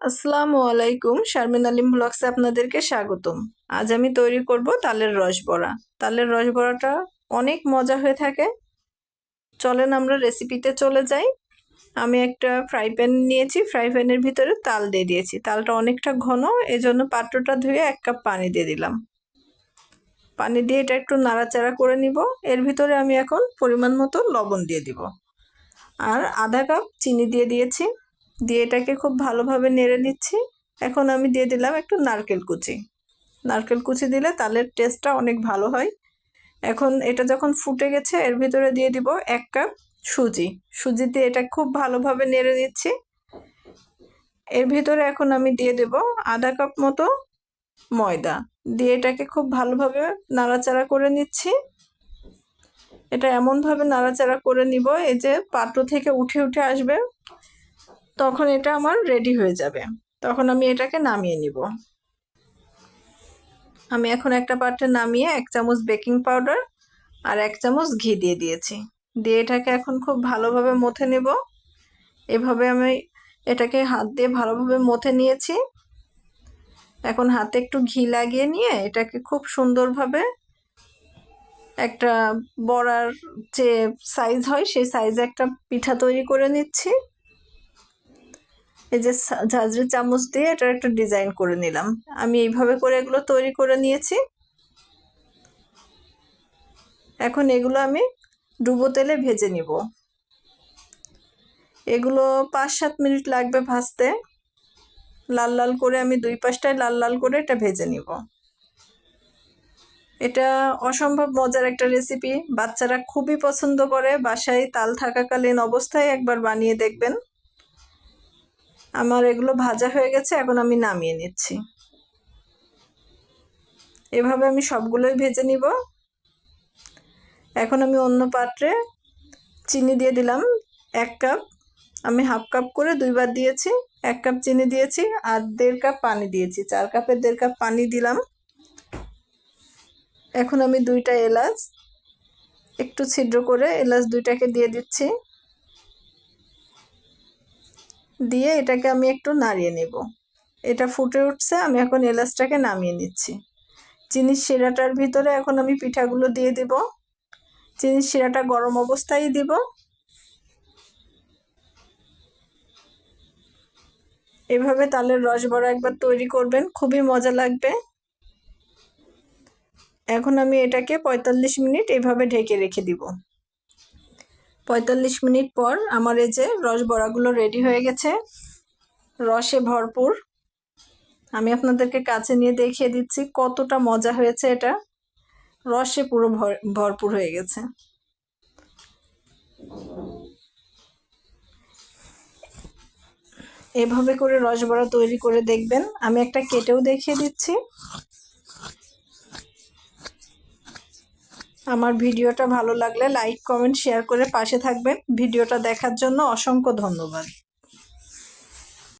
আসসালামু আলাইকুম, শারমিন আলিম ব্লগসে আপনাদেরকে স্বাগতম। আজ আমি তৈরি করব তালের রস বড়া। তালের রস বড়াটা অনেক মজা হয়ে থাকে। চলেন আমরা রেসিপিতে চলে যাই। আমি একটা ফ্রাই প্যান নিয়েছি, ফ্রাই প্যানের ভিতরে তাল দিয়ে দিয়েছি। তালটা অনেকটা ঘন, এজন্য পাত্রটা ধুয়ে এক কাপ পানি দিয়ে দিলাম। পানি দিয়ে এটা একটু নাড়াচাড়া করে নিব। এর ভিতরে আমি এখন পরিমাণ মতো লবণ দিয়ে দিব। আর আধা কাপ চিনি দিয়ে দিয়েছি। দিয়ে এটাকে খুব ভালোভাবে নেড়ে নিচ্ছি। এখন আমি দিয়ে দিলাম একটু নারকেল কুচি। নারকেল কুচি দিলে তালের টেস্টটা অনেক ভালো হয়। এখন এটা যখন ফুটে গেছে, এর ভিতরে দিয়ে দিব এক কাপ সুজি। সুজি দিয়ে এটা খুব ভালোভাবে নেড়ে নিচ্ছি। এর ভিতরে এখন আমি দিয়ে দেব আধা কাপ মতো ময়দা। দিয়ে এটাকে খুব ভালোভাবে নাড়াচাড়া করে নিচ্ছি। এটা এমনভাবে নাড়াচাড়া করে নিব, এই যে পাত্র থেকে উঠে উঠে আসবে। তখন এটা আমার রেডি হয়ে যাবে। তখন আমি এটাকে নামিয়ে নিব। আমি এখন একটা পাত্রে নামিয়ে এক চামচ বেকিং পাউডার আর এক চামচ ঘি দিয়ে দিয়েছি। দিয়ে এটাকে এখন খুব ভালোভাবে মথে নেব। এভাবে আমি এটাকে হাত দিয়ে ভালোভাবে মথে নিয়েছি। এখন হাতে একটু ঘি লাগিয়ে নিয়ে এটাকে খুব সুন্দরভাবে একটা বড়ার যে সাইজ হয়, সেই সাইজে একটা পিঠা তৈরি করে নিচ্ছি। এই যে ঝাঁঝরি চামচ দিয়ে এটার একটা ডিজাইন করে নিলাম। আমি এইভাবে করে এগুলো তৈরি করে নিয়েছি। এখন এগুলো আমি ডুবো তেলে ভেজে নিব। এগুলো পাঁচ সাত মিনিট লাগবে ভাজতে। লাল লাল করে আমি দুই পাশটায় লাল লাল করে এটা ভেজে নিব। এটা অসম্ভব মজার একটা রেসিপি। বাচ্চারা খুবই পছন্দ করে। বাসায় তাল থাকাকালীন অবস্থায় একবার বানিয়ে দেখবেন। আমার এগুলো ভাজা হয়ে গেছে, এখন আমি নামিয়ে নিচ্ছি। এভাবে আমি সবগুলোই ভেজে নিব। এখন আমি অন্য পাত্রে চিনি দিয়ে দিলাম, এক কাপ। আমি হাফ কাপ করে দুইবার দিয়েছি, এক কাপ চিনি দিয়েছি আর দেড় কাপ পানি দিয়েছি। চার কাপের দেড় কাপ পানি দিলাম। এখন আমি দুইটা এলাচ, একটু ছিদ্র করে এলাচ দুইটাকে দিয়ে দিচ্ছি। দিয়ে এটাকে আমি একটু নাড়িয়ে নেব। এটা ফুটে উঠছে, আমি এখন এলাচটাকে নামিয়ে নিচ্ছি। চিনির শিরাটার ভিতরে এখন আমি পিঠাগুলো দিয়ে দিব। চিনির শিরাটা গরম অবস্থায় দিব। এভাবে তালের রস বড়া একবার তৈরি করবেন, খুবই মজা লাগবে। এখন আমি এটাকে পঁয়তাল্লিশ মিনিট এভাবে ঢেকে রেখে দিব। পঁয়তাল্লিশ মিনিট পর আমার এই যে রস বড়াগুলো রেডি হয়ে গেছে। রসে ভরপুর। আমি আপনাদেরকে কাছে নিয়ে দেখিয়ে দিচ্ছি কতটা মজা হয়েছে এটা। রসে পুরো ভরপুর হয়ে গেছে। এভাবে করে রসবড়া তৈরি করে দেখবেন। আমি একটা কেটেও দেখিয়ে দিচ্ছি। আমার ভিডিওটা ভালো লাগলে লাইক, কমেন্ট, শেয়ার করে পাশে থাকবেন। ভিডিওটা দেখার জন্য অসংখ্য ধন্যবাদ।